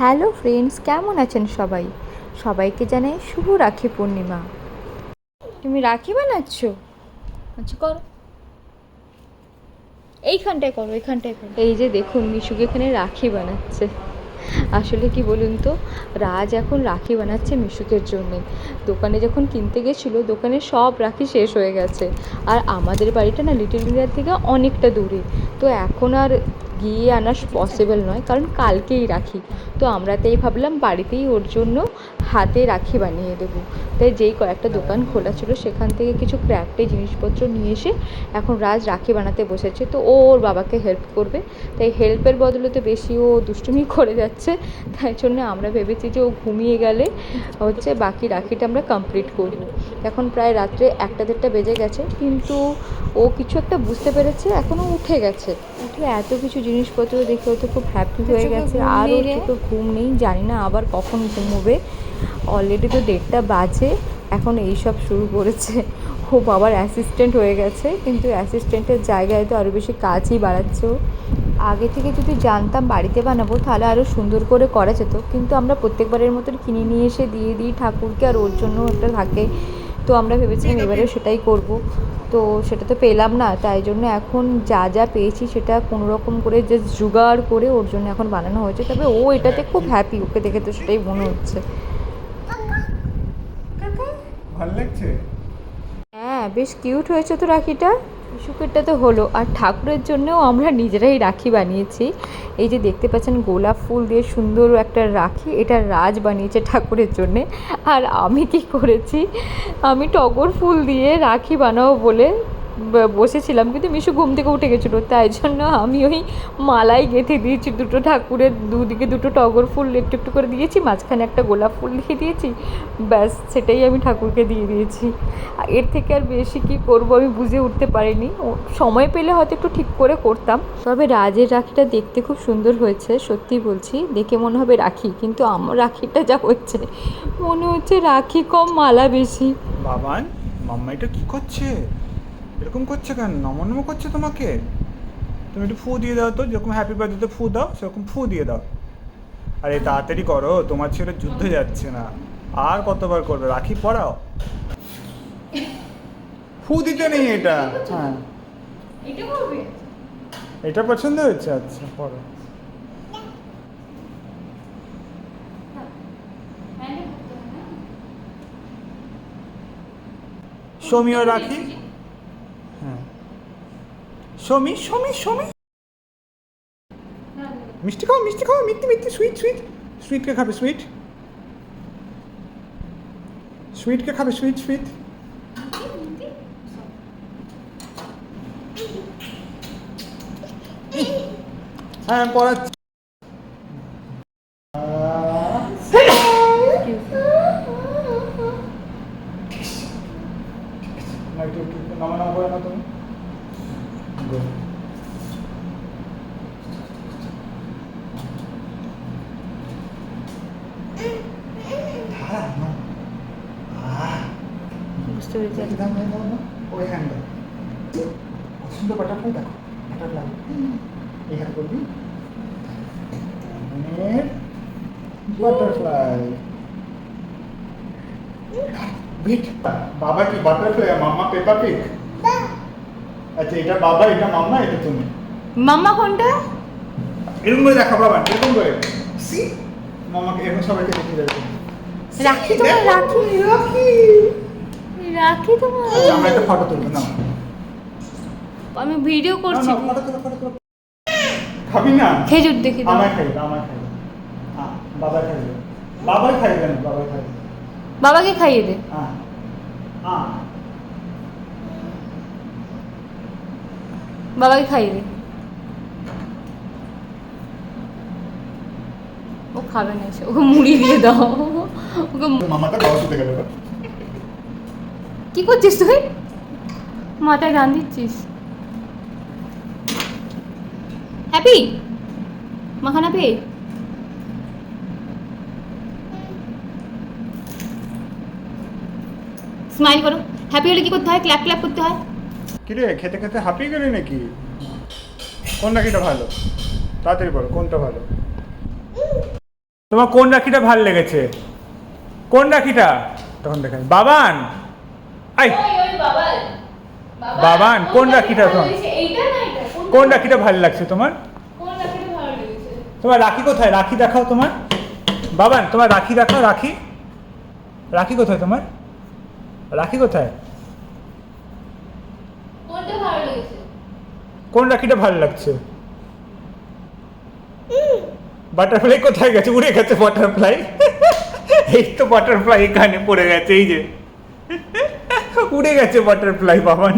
Hello friends, কেমন আছেন সবাই? সবাইকে জানাই শুভ রাখি পূর্ণিমা। তুমি রাখি বানাচ্ছ? আচ্ছা করো। এইখানটায় করো এইখানটায় করো। এই যে দেখুন, মিশুকে এখানে রাখি বানাচ্ছে। আসলে কি বলুন তো, রাজ এখন রাখি বানাচ্ছে মিশুকের জন্যে। দোকানে যখন কিনতে গেছিল, দোকানে সব রাখি শেষ হয়ে গেছে। আর আমাদের বাড়িটা না, লিটল ইন্ডিয়ার থেকে অনেকটা দূরে। তো এখন আর গিয়ে আনা পসিবল নয় কারণ কালকেই রাখি। তো আমরা তাই ভাবলাম বাড়িতেই ওর জন্য হাতে রাখি বানিয়ে দেবো। তাই যেই কয়েকটা দোকান খোলা ছিল সেখান থেকে কিছু ক্র্যাফটের জিনিসপত্র নিয়ে এসে এখন রাজ রাখি বানাতে বসেছে। তো ও ওর বাবাকে হেল্প করবে। তাই হেল্পের বদলে তো বেশি ও দুষ্টুমি করে যাচ্ছে। তাই জন্য আমরা ভেবেছি যে ও ঘুমিয়ে গেলে হচ্ছে বাকি রাখিটা আমরা কমপ্লিট করব এখন প্রায় রাত্রে একটা দেড়টা বেজে গেছে কিন্তু ও কিছু একটা বুঝতে পেরেছে এখনও উঠে গেছে। উঠে এত কিছু জিনিসপত্র দেখে ও তো খুব হ্যাপি হয়ে গেছে। আর ওর চোখে ঘুম নেই জানি না আবার কখন ঘুমোবে। অলরেডি তো দেড়টা বাজে, এখন এইসব শুরু করেছে। ও বাবার অ্যাসিস্ট্যান্ট হয়ে গেছে, কিন্তু অ্যাসিস্ট্যান্টের জায়গায় তো আরও বেশি কাজই বাড়াচ্ছে আগে থেকে যদি জানতাম বাড়িতে বানাবো, তাহলে আরও সুন্দর করে করা যেত। কিন্তু আমরা প্রত্যেকবারের মতন কিনে নিয়ে এসে দিয়ে দিই ঠাকুরকে, আর ওর জন্য একটা থাকে। তো আমরা ভেবেছিলাম এবারেও সেটাই করব। তো সেটা তো পেলাম না, তাই জন্য এখন যা যা পেয়েছি সেটা কোনো রকম করে জাস্ট জোগাড় করে ওর জন্য এখন বানানো হয়েছে। তবে ও এটাতে খুব হ্যাপি ওকে দেখে তো সেটাই মনে হচ্ছে। ভালো লাগছে? হ্যাঁ বেশ কিউট হয়েছে তো রাখিটা। শুকুরটা তো হলো। আর ঠাকুরের জন্যও আমরা নিজেরাই রাখি বানিয়েছি। এই যে দেখতে পাচ্ছেন, গোলাপ ফুল দিয়ে সুন্দর একটা রাখি। এটা রাজ বানিয়েছে ঠাকুরের জন্যে। আর আমি কি করেছি? আমি টগর ফুল দিয়ে রাখি বানাবো বলে বসেছিলাম, কিন্তু মিশু ঘুম থেকে উঠে গেছিল। তাই জন্য আমি ওই মালাই গেঁথে দিয়েছি, দুটো ঠাকুরের দুদিকে দুটো টগর ফুল একটু একটু করে দিয়েছি, মাঝখানে একটা গোলাপ ফুল দিয়ে দিয়েছি, ব্যাস সেটাই আমি ঠাকুরকে দিয়ে দিয়েছি। এর থেকে আর বেশি কি করব আমি বুঝে উঠতে পারিনি। সময় পেলে হয়তো একটু ঠিক করে করতাম। তবে রাজের রাখিটা দেখতে খুব সুন্দর হয়েছে, সত্যি বলছি। দেখে মনে হবে রাখি, কিন্তু আমার রাখিটা যা হচ্ছে মনে হচ্ছে রাখি কম মালা বেশি। বাবান মাম্মা এটা কি করছে? এরকম করছে কেন? নমন নম করছে তোমাকে? তুমি একটু ফু দিয়ে দাও তো যেরকম হ্যাপি বার্থডেতে ফু দাও সেরকম ফু দিয়ে দাও। আর আরে তাড়াতাড়ি করো তোমার ছেলে যুদ্ধে যাচ্ছে না। আর কতবার করবে? রাখি পড়াও। ফু দিতে নেই এটা। হ্যাঁ। এটা পছন্দ হয়েছে? আচ্ছা পড়ো। সমিও রাখি। হ্যাঁ সমি সমি সমি মিষ্টি খাও মিষ্টি খাও, মিষ্টি মিষ্টি সুইট সুইট সুইটকে খাবে সুইট সুইটকে খাবে সুইট সুইট হ্যাঁ পড়াচ্ছি না একটু একটু নামা নামা করে না তুমি Good. ধারা না আহ বুঝতে পেরেছি দেখি দাম দাম দাম ওই হ্যান্ড সুন্দর বাটারফ্লাই দেখো বাটারফ্লাই এই হাত করবি বাটারফ্লাই বাবা কি বাটারফ্লাই মাম্মা পেপা পিক আচ্ছা এটা বাবা এটা মাম্মা এটা তুমি? মাম্মা কোনটা? এরকম করে দেখা বাবা এরকম করে। সি? মামাকে এরকম সবাইকে দেখে যাবে রাখি তোমার রাখি। রাখি। রাখি তোমার। আচ্ছা আমরা একটা ফটো তুলবো না আমি ভিডিও করছি। ফটো তুলো ফটো তুলো। খাবি না? খেজুর দেখি খাইবে আমায় খাইবে হ্যাঁ বাবা খাইবে বাবাই খাইবে না বাবাই খাইবে বাবাকে খাইয়ে দে। হ্যাঁ হ্যাঁ বাবাকে খাইয়ে ও খাবে না এসে ওকে মুড়ি দিয়ে দাও। ওকে কি করছিস তুই? মাথায় গান দিচ্ছিস। হ্যাপি? মাখানা পে স্মাইল করো। হ্যাপি হলে কি করতে হয়? ক্ল্যাপ ক্ল্যাপ করতে হয়? কিরে খেতে খেতে হাঁপিয়ে গেলি নাকি? কোন নাকিটা ভালো? তাড়াতাড়ি বলো কোনটা ভালো? তোমার কোন রাখিটা ভালো লেগেছে? কোন রাখিটা তখন দেখেন বাবান! আই! বাবান, কোন রাখিটা তোমার? কোন রাখিটা ভালো লাগছে? তোমার? তোমার রাখি কোথায়? রাখি দেখাও তোমার। বাবান তোমার রাখি দেখাও রাখি। রাখি কোথায় তোমার? রাখি কোথায়? কোন রাখিটা ভালো লাগছে? বাটারফ্লাই কোথায় গেছে? উড়ে গেছে বাটারফ্লাই এই তো বাটারফ্লাই এখানে পড়ে গেছে, এই যে। উড়ে গেছে বাটারফ্লাই বাবান।